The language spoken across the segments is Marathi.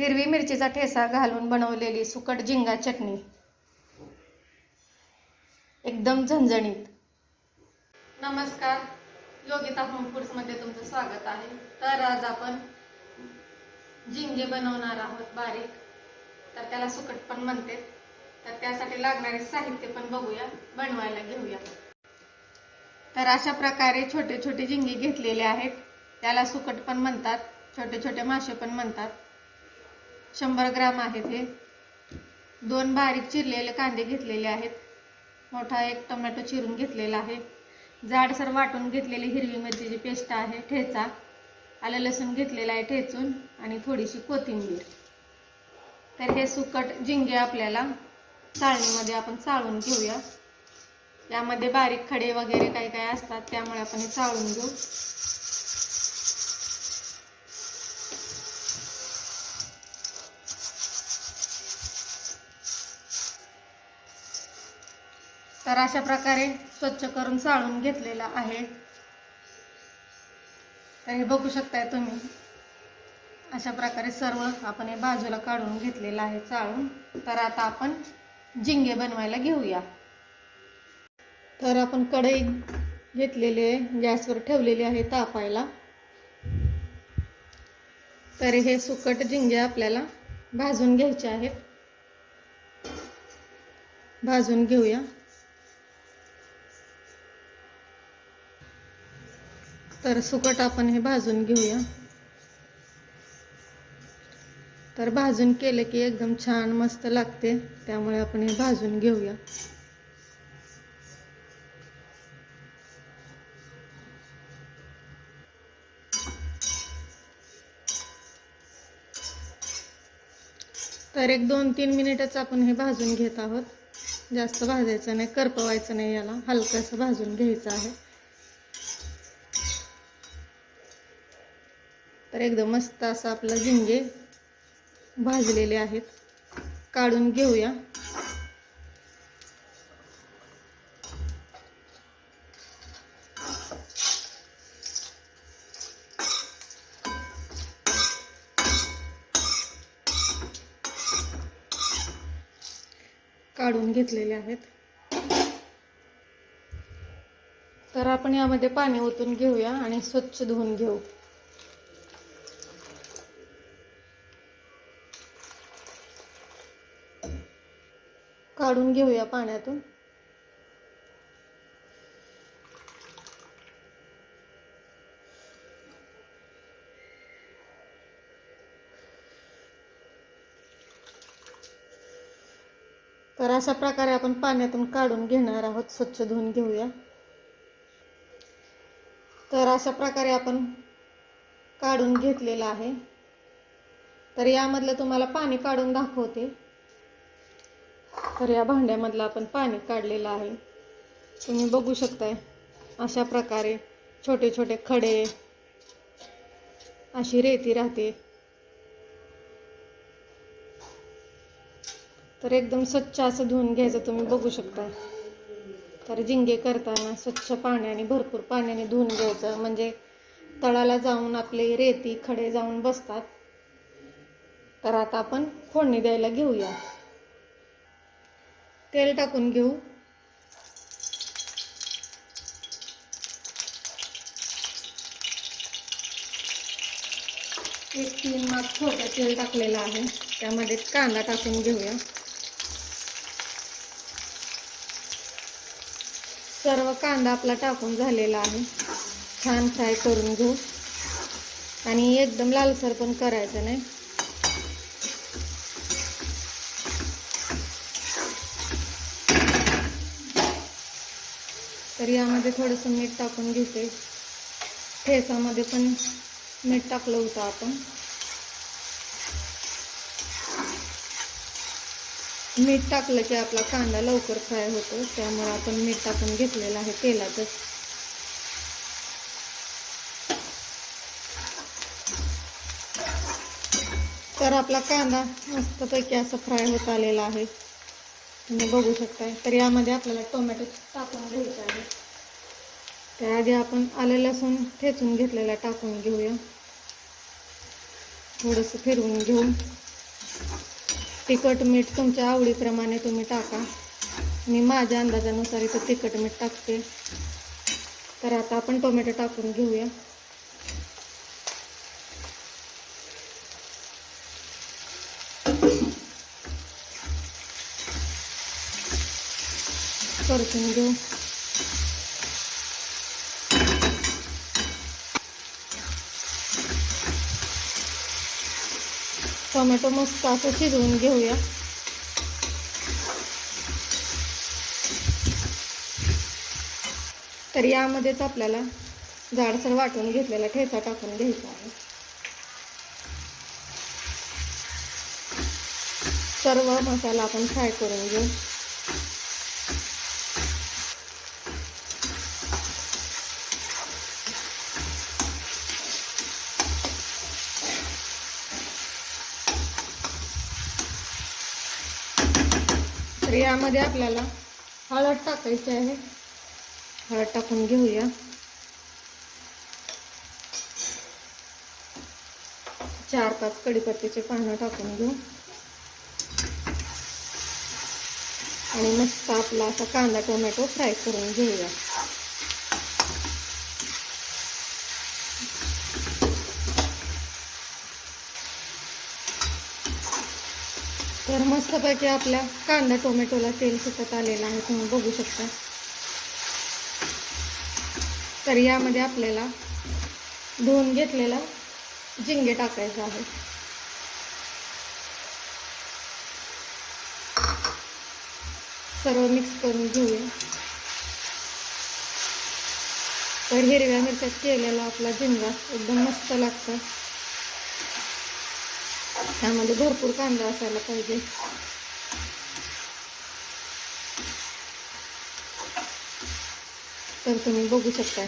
हिरवी मिरचीचा ठेसा घालून बनवलेली सुकट झिंगा चटणी. एकदम झणझणीत. नमस्कार. योगिता होम फूड्समध्ये तुमचं स्वागत आहे. तर आज आपण झिंगे बनवणार आहोत बारीक. तर त्याला सुकट पण म्हणते. तर त्यासाठी लागणारे साहित्य पण बघूया बनवायला घेऊया. तर अशा प्रकारे छोटे छोटे झिंगे घेतलेले आहेत. त्याला सुकट पण म्हणतात छोटे छोटे मासे पण म्हणतात. शंभर ग्राम आहेत हे. दोन बारीक चिरलेले कांदे घेतलेले आहेत. मोठा एक टोमॅटो चिरून घेतलेला आहे. जाडसर वाटून घेतलेली हिरवी मिरचीची पेस्ट आहे ठेचा. आलं लसूण घेतलेलं आहे ठेचून आणि थोडीशी कोथिंबीर. तर हे सुकट झिंगे आपल्याला चाळणीमध्ये आपण चाळून घेऊया. यामध्ये बारीक खडे वगैरे काही काही असतात त्यामुळे आपण हे चाळून घेऊ. तर अशा प्रकारे स्वच्छ करून चाळून घेतलेला आहे. तर हे बघू शकताय तुम्ही. अशा प्रकारे सर्व आपण हे बाजूला काढून घेतलेलं आहे चाळून तर आता आपण झिंगे बनवायला घेऊया. तर आपण कढई घेतलेली आहे गॅसवर ठेवलेली आहे तापायला. तर हे सुकट झिंगे आपल्याला भाजून घ्यायचे आहेत. भाजून घेऊया. तर सुकट आपण हे भाजून घेऊया. तर भाजून केलं की एकदम छान मस्त लागते त्यामुळे आपण हे भाजून घेऊया. तर एक दोन तीन मिनिटच आपण हे भाजून घेत आहोत. जास्त भाजायचं नाही करपवायचं नाही याला. हलकंसं भाजून घ्यायचं आहे. तर एकदम मस्त असं आपलं झिंगे भाजलेले आहेत. काढून घेऊया. काढून घेतलेले आहेत. तर आपण यामध्ये पाणी ओतून घेऊया आणि स्वच्छ धुवून घेऊ. काढून घेऊया पाण्यातून. तर अशा प्रकारे आपण पाण्यातून काढून घेणार आहोत स्वच्छ धुवून घेऊया. तर अशा प्रकारे आपण काढून घेतलेलं आहे. तर यामधलं तुम्हाला पाणी काढून दाखवते. तर या भांड्यामधलं आपण पाणी काढलेलं आहे. तुम्ही बघू शकताय अशा प्रकारे छोटे छोटे खडे अशी रेती राहते. तर एकदम स्वच्छ असं धुवून घ्यायचं तुम्ही बघू शकताय. तर जिंगे करताना स्वच्छ पाण्याने भरपूर पाण्याने धुवून घ्यायचं. म्हणजे तळाला जाऊन आपले रेती खडे जाऊन बसतात. तर आता आपण फोडणी द्यायला घेऊया. तेल टाकून घेऊ. एक तीन माप छोटा तेल टाकलेलं आहे. त्यामध्ये कांदा टाकून घेऊया. सर्व कांदा आपला टाकून झालेला आहे. छान फ्राय करून घेऊ. आणि एकदम लालसर पण करायचं नाही. तर यामध्ये थोडंसं मीठ टाकून घेते. ठेसामध्ये पण मीठ टाकलं होतं आपण. मीठ टाकलं की आपला कांदा लवकर फ्राय होतो त्यामुळे आपण मीठ टाकून घेतलेलं आहे तेलातच तर आपला कांदा मस्तपैकी असं फ्राय होत आलेला आहे. तुम्ही बघू शकताय. तर यामध्ये आपल्याला टोमॅटो टाकून घ्यायचं आहे. त्याआधी आपण आलं लसूण ठेचून घेतलेला टाकून घेऊया. थोडंसं फिरवून घेऊन तिखट मीठ तुमच्या आवडीप्रमाणे तुम्ही टाका. मी माझ्या अंदाजानुसार इथं तिखट मीठ टाकते. तर आता आपण टोमॅटो टाकून घेऊया. परतून घेऊ टोमॅटो मस्त असं शिजवून घेऊया. तर यामध्येच आपल्याला जाडसर वाटून घेतलेला ठेचा टाकून घ्यायचा आहे. सर्व मसाला आपण फ्राय करून घेऊ. तर यामध्ये आपल्याला हळद टाकायची आहे. हळद टाकून घेऊया. चार पाच कडीपत्त्याचे पानं टाकून घेऊ. आणि मस्त आपला असा कांदा टोमॅटो फ्राय करून घेऊया तर मस्तपैकी आपल्या कांदा टोमॅटोला तेल सुटत आलेलं आहे. तुम्ही बघू शकता. तर यामध्ये आपल्याला धुवून घेतलेला झिंगे टाकायचा आहे. सर्व मिक्स करून घेऊया. तर हिरव्या मिरच्यात केलेला आपला झिंगा एकदम मस्त लागतं. त्यामध्ये भरपूर कांदा असायला पाहिजे. तर तुम्ही बघू शकता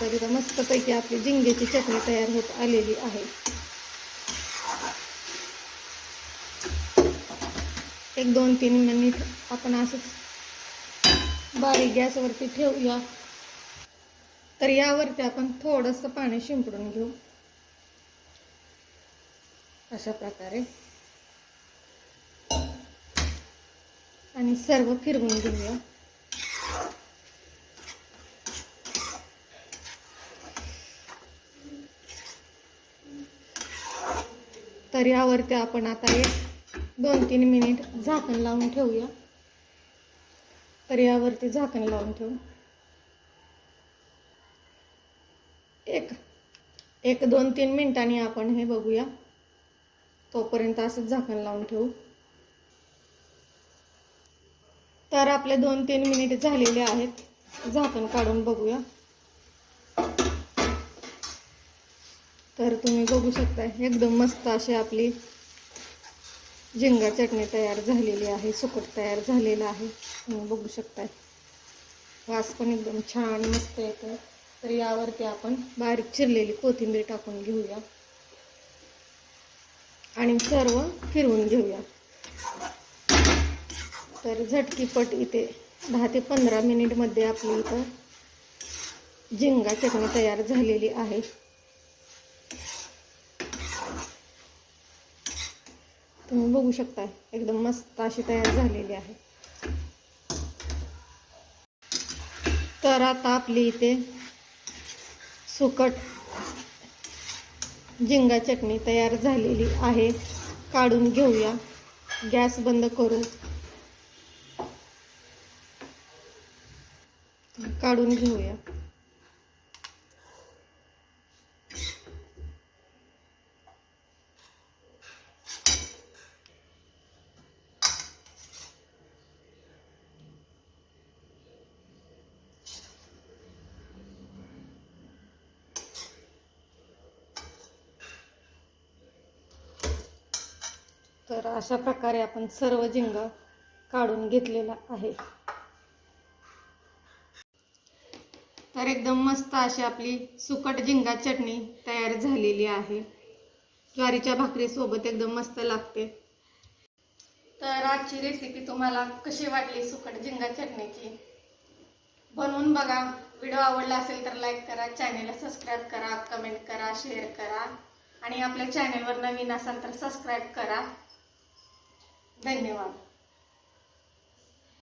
तर इथं मस्तपैकी आपली झिंग्याची चटणी तयार होत आलेली आहे. एक दोन तीन मिनिट आपण असंच बारीक गॅसवरती ठेवूया. तर यावरती आपण थोडंसं पाणी शिंपडून घेऊ. अशा प्रकारे. आणि सर्व फिरवून घेऊया. तर यावरती आपण आता एक दोन तीन मिनिट झाकण लावून ठेवूया. तर यावरती झाकण लावून ठेवू एक एक दोन तीन मिनिटांनी आपण हे बघूया. तोपर्यंत असंच झाकण लावून ठेवू. तर आपले दोन तीन मिनिट झालेले आहेत. झाकण काढून बघूया. तर तुम्ही बघू शकता एकदम मस्त अशी आपली झिंगा चटणी तयार झालेली आहे सुकट तयार झालेलं आहे. तुम्ही बघू शकताय वास पण एकदम छान मस्त येतो तर यावरती आपण बारीक चिरलेली कोथिंबीर टाकून घेऊया. आणि सर्व फिरवून घेऊया. तर झटकीपट इथे दहा ते पंधरा मिनिटमध्ये आपली इथं झिंगा चटणी तयार झालेली आहे. तुम्ही बघू शकता एकदम मस्त अशी तयार झालेली आहे. तर आता आपली इथे सुकट झिंगा चटणी तयार झालेली आहे. काढून घेऊया. गॅस बंद करू काढून घेऊया. तर अशा प्रकारे आपण सर्व झिंगा काढून घेतलेला आहे. तर एकदम मस्त अशी आपली सुकट झिंगा चटणी तयार झालेली आहे. ज्वारीच्या भाकरीसोबत एकदम मस्त लागते. तर आजची रेसिपी तुम्हाला कशी वाटली सुकट झिंगा चटणीची? बनवून बघा. व्हिडिओ आवडला असेल तर लाईक करा. चॅनेलला सबस्क्राईब करा. कमेंट करा. शेअर करा. आणि आपल्या चॅनेलवर नवीन असाल तर सबस्क्राईब करा. धन्यवाद